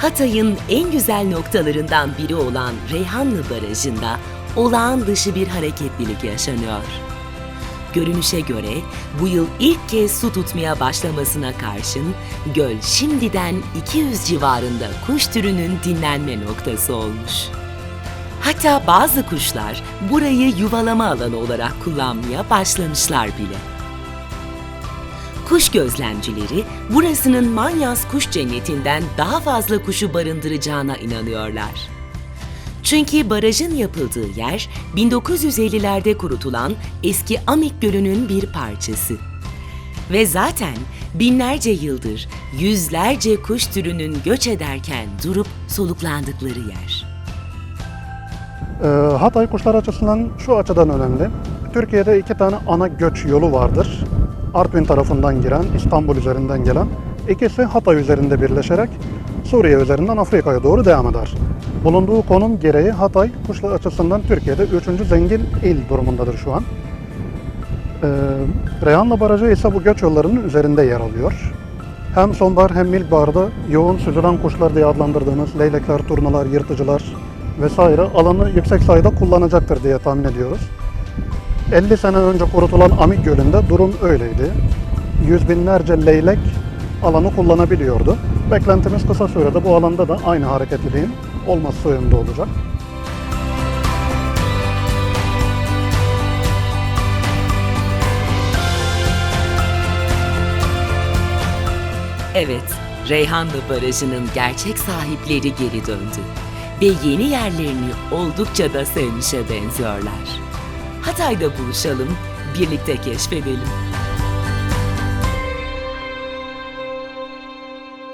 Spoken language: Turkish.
Hatay'ın en güzel noktalarından biri olan Reyhanlı Barajı'nda olağan dışı bir hareketlilik yaşanıyor. Görünüşe göre bu yıl ilk kez su tutmaya başlamasına karşın göl şimdiden 200 civarında kuş türünün dinlenme noktası olmuş. Hatta bazı kuşlar burayı yuvalama alanı olarak kullanmaya başlamışlar bile. Kuş gözlemcileri burasının Manyas kuş cennetinden daha fazla kuşu barındıracağına inanıyorlar. Çünkü barajın yapıldığı yer 1950'lerde kurutulan eski Amik Gölü'nün bir parçası. Ve zaten binlerce yıldır yüzlerce kuş türünün göç ederken durup soluklandıkları yer. Ee, Hatay kuşlar açısından şu açıdan önemli. Türkiye'de iki tane ana göç yolu vardır. Artvin tarafından giren, İstanbul üzerinden gelen. İkisi Hatay üzerinde birleşerek Suriye üzerinden Afrika'ya doğru devam eder. Bulunduğu konum gereği Hatay kuşlar açısından Türkiye'de üçüncü zengin il durumundadır şu an. Ee, Reyhanlı Barajı ise bu göç yollarının üzerinde yer alıyor. Hem sonbahar hem ilkbaharda yoğun süzülen kuşlar diye adlandırdığımız leylekler, turnalar, yırtıcılar vesaire alanı yüksek sayıda kullanacaktır diye tahmin ediyoruz. 50 sene önce kurutulan Amik Gölü'nde durum öyleydi. Yüz binlerce leylek alanı kullanabiliyordu. Beklentimiz kısa sürede bu alanda da aynı hareketliliğin olması yönünde olacak. Evet, Reyhanlı Barajı'nın gerçek sahipleri geri döndü ve yeni yerlerini oldukça da sevmişe benziyorlar. Hatay'da buluşalım, birlikte keşfedelim.